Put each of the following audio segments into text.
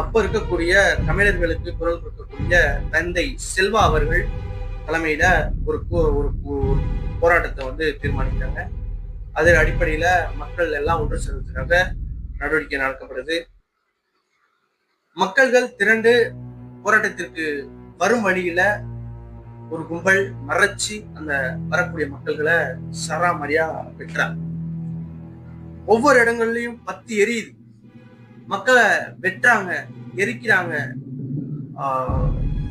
இருக்காங்க இருக்கக்கூடிய தமிழர்களுக்கு குரல் கொடுக்கக்கூடிய தந்தை செல்வா அவர்கள் தலைமையில ஒரு ஒரு போராட்டத்தை வந்து தீர்மானிக்கிறாங்க. அதன் அடிப்படையில மக்கள் எல்லாம் ஒன்று சேர்வதற்காக நடவடிக்கை நடக்கப்படுது. மக்கள்கள் திரண்டு போராட்டத்திற்கு வரும் வழியில ஒரு கும்பல் மறைச்சு அந்த வரக்கூடிய மக்கள்களை சராமரியா வெட்டுறாங்க ஒவ்வொரு இடங்கள்லயும் பத்தி எரியுது. மக்களை வெட்டுறாங்க எரிக்கிறாங்க. ஆஹ்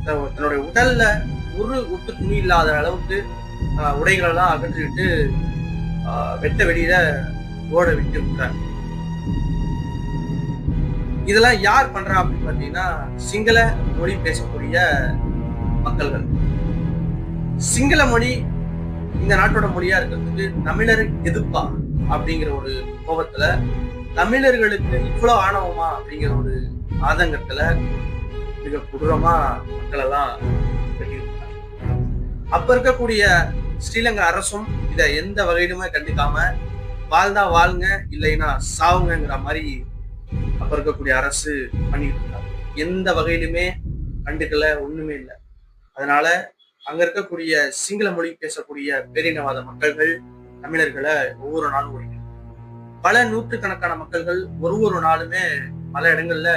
தன்னுடைய உடல்ல ஒரு ஒட்டு துணி இல்லாத அளவுக்கு ஆஹ் உடைகள் எல்லாம் அகற்றிட்டு வெட்ட வெளியில ஓட விட்டு விட்டுறாங்க இதெல்லாம் யார் பண்றா அப்படின்னு பார்த்தீங்கன்னா சிங்கள மொழி பேசக்கூடிய மக்கள்கள். சிங்கள மொழி இந்த நாட்டோட மொழியா இருக்கிறதுக்கு தமிழர் எதிர்ப்பா அப்படிங்கிற ஒரு கோபத்துல தமிழர்களுக்கு இவ்வளவு ஆணவமா அப்படிங்கிற ஒரு ஆதங்கத்துல மிக கொடூரமா மக்கள் எல்லாம் வெட்டியிருக்காங்க அப்ப இருக்கக்கூடிய ஸ்ரீலங்கா அரசும் இத எந்த வகையிலுமே கண்டுக்காம வாழ்ந்தா வாழ்ங்க இல்லைன்னா சாவுங்கிற மாதிரி அப்ப இருக்கக்கூடிய அரசு பண்ணிட்டு இருக்காங்க எந்த வகையிலுமே கண்டுக்கல ஒண்ணுமே இல்லை. அதனால அங்க இருக்கக்கூடிய சிங்கள மொழி பேசக்கூடிய பேரினவாத மக்கள்கள் தமிழர்களை ஒவ்வொரு நாளும் ஒழிக்கணும் பல நூற்றுக்கணக்கான மக்கள்கள் ஒரு ஒரு நாளுமே பல இடங்கள்ல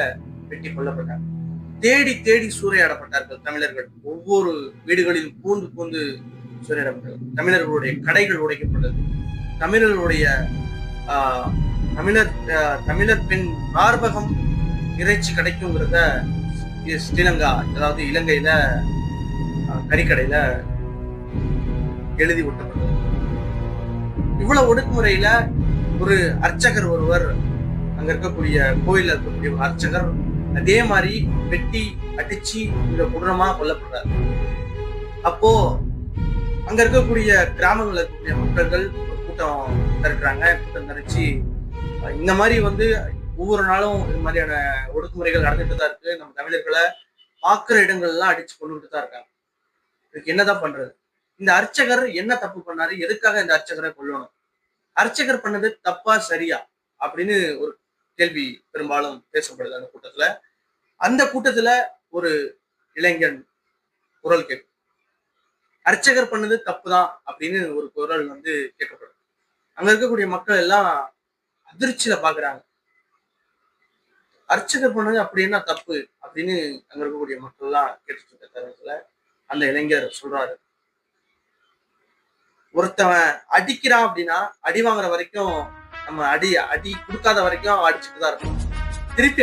வெட்டி கொல்லப்பட்டாங்க. தேடி தேடி சூறையாடப்பட்டார்கள் தமிழர்கள். ஒவ்வொரு வீடுகளிலும் பூந்து பூந்து சூறையாடப்பட்டது. தமிழர்களுடைய கடைகள் உடைக்கப்பட்டது. தமிழர்களுடைய ஆஹ், தமிழர் தமிழர் பெண் மார்பகம் இறைச்சி கிடைக்குங்கிறத ஸ்ரீலங்கா அதாவது இலங்கையில கறிக்கடையில எழுதி விட்டப்பட்டது இவ்வளவு ஒடுக்குமுறையில ஒரு அர்ச்சகர் ஒருவர் அங்க இருக்கக்கூடிய கோயில இருக்கக்கூடிய ஒரு அர்ச்சகர் அதே மாதிரி வெட்டி அடிச்சு இந்த கொடூரமா கொல்லப்படுறாரு. அப்போ அங்க இருக்கக்கூடிய கிராமங்கள்ல இருக்கக்கூடிய மக்கள்கள் ஒரு கூட்டம் திரட்டுறாங்க கூட்டம் திரட்சி இந்த மாதிரி வந்து ஒவ்வொரு நாளும் இந்த மாதிரியான ஒடுக்குமுறைகள் நடந்துட்டு தான் இருக்கு. நம்ம தமிழர்களை பார்க்குற இடங்கள்லாம் அடிச்சு கொண்டுகிட்டு தான் இருக்காங்க. இதுக்கு என்னதான் பண்றது? இந்த அர்ச்சகர் என்ன தப்பு பண்ணாரு? எதுக்காக இந்த அர்ச்சகரை கொல்லணும்? அர்ச்சகர் பண்ணது தப்பா சரியா? அப்படின்னு ஒரு கேள்வி பெரும்பாலும் பேசப்படுது அந்த கூட்டத்துல. அந்த கூட்டத்துல ஒரு இளைஞன் குரல் கேட்கும். அர்ச்சகர் பண்ணது தப்புதான் அப்படின்னு ஒரு குரல் வந்து கேட்கப்படும். அங்க இருக்கக்கூடிய மக்கள் எல்லாம் அதிர்ச்சியில பாக்குறாங்க. அர்ச்சகர் பண்ணது அப்படி என்ன தப்பு அப்படின்னு அங்க இருக்கக்கூடிய மக்கள் எல்லாம் கேட்டுட்டு இருக்க தருணத்துல அந்த இளைஞர் சொல்றாரு. ஒருத்தவன் அடிக்கிறான் அப்படின்னா அடி வாங்குற வரைக்கும் நம்ம அடி அடி கொடுக்காத வரைக்கும் அடிச்சுட்டு தான் இருக்கும் திருப்பி